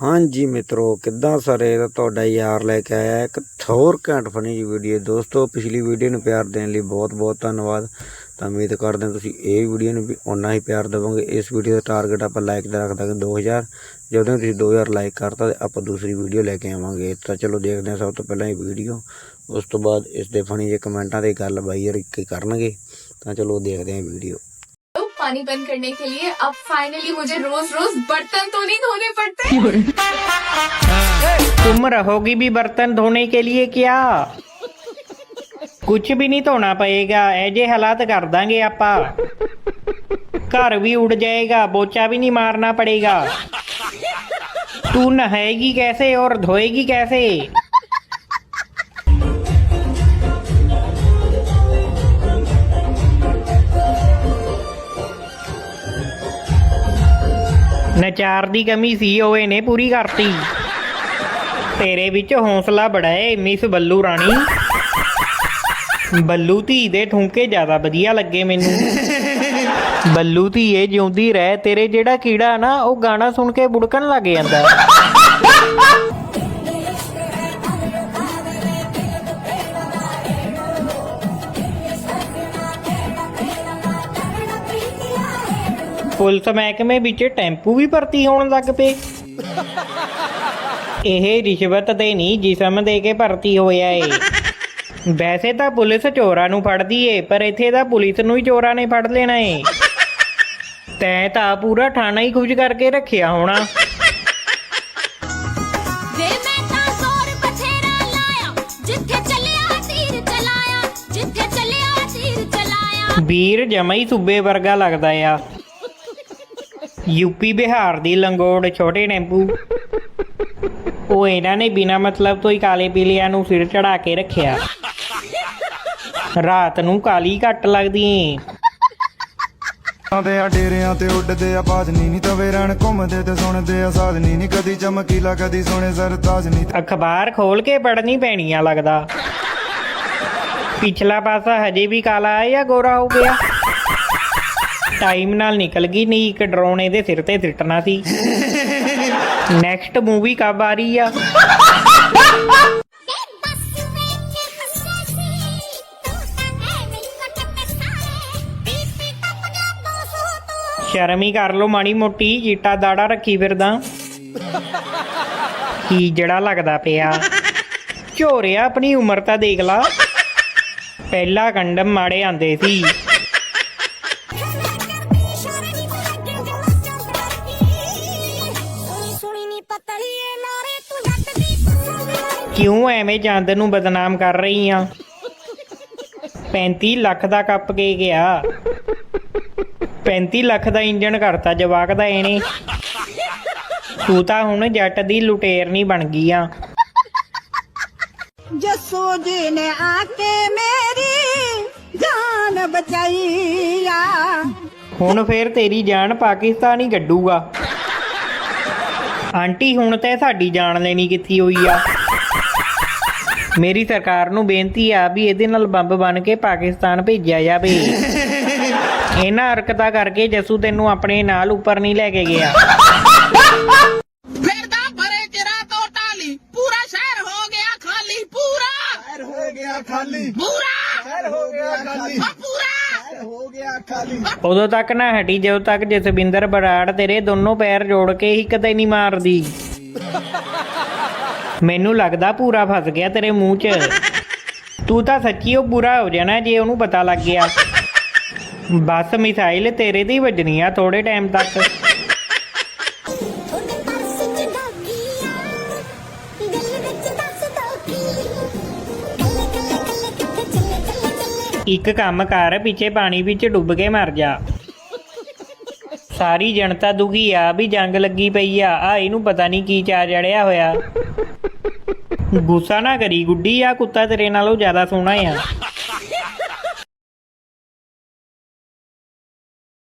ਹਾਂਜੀ ਮਿੱਤਰੋ, ਕਿੱਦਾਂ ਸਾਰੇ? ਦਾ ਤੁਹਾਡਾ ਯਾਰ ਲੈ ਕੇ ਆਇਆ ਇੱਕ ਥੋਰ ਘੈਂਟ ਫਨੀ ਜੀ ਵੀਡੀਓ ਦੋਸਤੋ, ਪਿਛਲੀ ਵੀਡੀਓ ਨੂੰ ਪਿਆਰ ਦੇਣ ਲਈ ਬਹੁਤ ਬਹੁਤ ਧੰਨਵਾਦ। ਤਾਂ ਉਮੀਦ ਕਰਦੇ ਹਾਂ ਤੁਸੀਂ ਇਹ ਵੀਡੀਓ ਨੂੰ ਵੀ ਓਨਾ ਹੀ ਪਿਆਰ ਦੇਵੋਗੇ। ਇਸ ਵੀਡੀਓ ਦਾ ਟਾਰਗੇਟ ਆਪਾਂ ਲਾਈਕ ਦਾ ਰੱਖ ਦਾਂਗੇ 2000 ਜਦੋਂ ਤੁਸੀਂ 2000 ਲਾਈਕ ਕਰਤਾ ਤੇ ਆਪਾਂ ਦੂਸਰੀ ਵੀਡੀਓ ਲੈ ਕੇ ਆਵਾਂਗੇ। ਤਾਂ ਚਲੋ ਦੇਖਦੇ ਹਾਂ ਸਭ ਤੋਂ ਪਹਿਲਾਂ ਇਹ ਵੀਡੀਓ ਉਸ ਤੋਂ ਬਾਅਦ ਇਸ ਦੇ ਫਨੀ ਜੇ ਕਮੈਂਟਾਂ ਤੇ ਗੱਲ ਬਾਈ ਯਾਰ ਇੱਕ ਕਰਨਗੇ। ਤਾਂ ਚਲੋ ਦੇਖਦੇ ਹਾਂ ਵੀਡੀਓ पानी बंद करने के लिए अब फाइनली मुझे रोज रोज बर्तन तो नहीं धोने पड़ते तुम रहोगी भी बर्तन धोने के लिए क्या ਕੁਝ ਵੀ ਨਹੀਂ ਧੋਣਾ ਪਏਗਾ ਇਹ ਜੇ ਹਾਲਾਤ ਕਰ ਦਾਂਗੇ ਆਪਾਂ ਘਰ ਵੀ ਉੜ ਜਾਏਗਾ ਬੋਚਾ भी नहीं मारना पड़ेगा तू नहाएगी कैसे और धोएगी कैसे ਨਚਾਰ ਦੀ ਕਮੀ ਸੀ, ਉਹ ਇਹਨੇ ਪੂਰੀ ਕਰਤੀ। ਤੇਰੇ ਵਿੱਚ ਹੌਸਲਾ ਬੜਾ ਏ, ਮਿਸ ਬੱਲੂ ਰਾਣੀ। ਬੱਲੂ ਧੀ ਦੇ ਠੁੰਕੇ ਜ਼ਿਆਦਾ ਵਧੀਆ ਲੱਗੇ ਮੈਨੂੰ। ਬੱਲੂ ਧੀਏ ਜਿਉਂਦੀ ਰਹਿ, ਤੇਰੇ ਜਿਹੜਾ ਕੀੜਾ ਨਾ, ਉਹ ਗਾਣਾ ਸੁਣ ਕੇ ਬੁੜਕਣ ਲੱਗ ਜਾਂਦਾ। ਪੁਲਿਸ ਮਹਿਕਮੇ ਵਿੱਚ ਟੈਂਪੂ ਵੀ ਭਰਤੀ ਹੋਣ ਲੱਗ ਪਏ। ਇਹ ਰਿਸ਼ਵਤ ਤੇ ਨਹੀਂ ਜਿਸਮ ਦੇ ਕੇ ਭਰਤੀ ਹੋਇਆ ਏ। ਵੈਸੇ ਤਾਂ ਪੁਲਿਸ ਚੋਰਾਂ ਨੂੰ ਫੜਦੀ ਏ ਪਰ ਇੱਥੇ ਤਾਂ ਪੁਲਿਸ ਨੂੰ ਹੀ ਚੋਰਾਂ ਨੇ ਫੜ ਲੈਣਾ ਏ। ਤੈਂ ਤਾਂ ਪੂਰਾ ਥਾਣਾ ਹੀ ਖੁਸ਼ ਕਰਕੇ ਰੱਖਿਆ ਹੋਣਾ। ਵੀਰ ਜਮਾ ਹੀ ਸੂਬੇ ਵਰਗਾ ਲੱਗਦਾ ਆ। ਯੂਪੀ ਬਿਹਾਰ ਦੀ ਲੰਗੋੜ ਛੋਟੇ ਟੈਂਪੂ ਉਹ ਇਹਨਾਂ ਨੇ ਬਿਨਾ ਮਤਲਬ ਤੋਂ ਹੀ ਕਾਲੇ ਪੀਲਿਆਂ ਨੂੰ ਸਿਰ ਚੜਾ ਕੇ ਰੱਖਿਆ। ਰਾਤ ਨੂੰ ਕਾਲੀ ਘੱਟ ਲੱਗਦੀ ਏ। ਦੇ ਆ ਡੇਰਿਆਂ ਤੇ ਉੱਡਦੇ ਆ ਬਾਜਨੀ ਨਹੀਂ ਤਵੇ ਰਣ ਘੁੰਮਦੇ ਤੇ ਸੁਣਦੇ ਆ ਸਾਧਨੀ ਨਹੀਂ ਕਦੀ ਚਮਕੀਲਾ ਕਦੀ ਸੋਹਣੇ ਸਰਤਾਜ ਨਹੀਂ ਅਖਬਾਰ ਖੋਲ ਕੇ ਪੜਨੀ ਪੈਣੀ ਆ ਲੱਗਦਾ। ਪਿਛਲਾ ਪਾਸਾ ਹਜੇ ਵੀ ਕਾਲਾ ਹੈ ਜਾਂ ਗੋਰਾ ਹੋ ਗਿਆ? ਟਾਈਮ ਨਾਲ ਨਿਕਲ ਗਈ, ਨਹੀਂ ਇੱਕ ਡਰੋਨ ਇਹਦੇ ਸਿਰ ਤੇ ਸਿੱਟਣਾ ਸੀ। ਨੈਕਸਟ ਮੂਵੀ ਕਬ ਆ ਰਹੀ ਆ? ਸ਼ਰਮ ਹੀ ਕਰ ਲੋ ਮਾੜੀ ਮੋਟੀ ਚੀਟਾ ਦਾੜਾ ਰੱਖੀ ਫਿਰਦਾ। ਕੀ ਜੜਾ ਲੱਗਦਾ ਪਿਆ? ਝੋਰਿਆ ਆਪਣੀ ਉਮਰ ਤਾਂ ਦੇਖ ਲਾ। ਪਹਿਲਾ ਕੰਡਮ ਮਾੜੇ ਆਂਦੇ ਸੀ। ਕਿਉਂ ਐਵੇਂ ਚੰਦ ਨੂੰ ਬਦਨਾਮ ਕਰ ਰਹੀ ਆ? 35 ਲੱਖ ਦਾ ਕੱਪ ਕੇ ਗਿਆ। 35 ਲੱਖ ਦਾ ਇੰਜਣ ਕਰਤਾ ਜਵਾਕ ਦਾ ਇਹਨੇ। ਤੂੰ ਤਾਂ ਹੁਣ ਜੱਟ ਦੀ ਲੁਟੇਰਨੀ ਬਣ ਗਈ ਆ। ਜੱਸੂ ਜੀ ਨੇ ਆ ਕੇ ਮੇਰੀ ਜਾਨ ਬਚਾਈ ਆ। ਹੁਣ ਫੇਰ ਤੇਰੀ ਜਾਨ ਪਾਕਿਸਤਾਨੀ ਗੱਡੂਗਾ। ਆਂਟੀ ਹੁਣ ਤੇ ਸਾਡੀ ਜਾਨ ਲੈਣੀ ਕਿੱਥੀ ਹੋਈ ਆ? ਮੇਰੀ ਸਰਕਾਰ ਨੂੰ ਬੇਨਤੀ ਆ ਵੀ ਇਹਦੇ ਨਾਲ ਬੰਬ ਬਣ ਕੇ ਪਾਕਿਸਤਾਨ ਭੇਜਿਆ ਜਾਵੇ। ਇਹਨਾਂ ਹਰਕਤਾਂ ਕਰਕੇ ਜੱਸੂ ਤੈਨੂੰ ਆਪਣੇ ਨਾਲ ਉੱਪਰ ਨਹੀਂ ਲੈ ਕੇ ਗਿਆ। ਫਿਰਦਾ ਭਰੇ ਚਿਰਾ ਤੋਂ ਟਾਲੀ ਪੂਰਾ ਸ਼ਹਿਰ ਹੋ ਗਿਆ ਖਾਲੀ ਪੂਰਾ। ਸ਼ਹਿਰ ਹੋ ਗਿਆ ਖਾਲੀ। ਪੂਰਾ। ਸ਼ਹਿਰ ਹੋ ਗਿਆ ਖਾਲੀ। ਪੂਰਾ। ਉਦੋਂ ਤੱਕ ਨਾ ਹਟੀ ਜਦੋਂ ਤੱਕ ਜਸਵਿੰਦਰ ਬਰਾੜ ਤੇਰੇ ਦੋਨੋਂ ਪੈਰ ਜੋੜ ਕੇ ਹੀ ਕਦੇ ਨਹੀਂ ਮਾਰਦੀ। ਮੈਨੂੰ ਲੱਗਦਾ ਪੂਰਾ ਫਸ ਗਿਆ ਤੇਰੇ ਮੂੰਹ 'ਚ। ਤੂੰ ਤਾਂ ਸੱਚੀ ਉਹ ਬੁਰਾ ਹੋ ਜਾਣਾ ਜੇ ਉਹਨੂੰ ਪਤਾ ਲੱਗ ਗਿਆ। ਬਸ ਮਿਸਾਈਲ ਤੇਰੇ ਹੀ ਵੱਜਣੀ ਆ ਥੋੜੇ ਟਾਈਮ ਤੱਕ। ਇੱਕ ਕੰਮ ਕਰ ਪਿੱਛੇ ਪਾਣੀ ਵਿੱਚ ਡੁੱਬ ਕੇ ਮਰ ਜਾ। ਸਾਰੀ ਜਨਤਾ ਦੁਖੀ ਆ, ਵੀ ਜੰਗ ਲੱਗੀ ਪਈ ਆ। ਆ ਇਹਨੂੰ ਪਤਾ ਨਹੀਂ ਕੀ ਚਾਰ ਜੜਿਆ ਹੋਇਆ। ਗੁੱਸਾ ਨਾ ਕਰੀ ਗੁੱਡੀ, ਆ ਕੁੱਤਾ ਤੇਰੇ ਨਾਲੋਂ ਜ਼ਿਆਦਾ ਸੋਹਣਾ ਆ।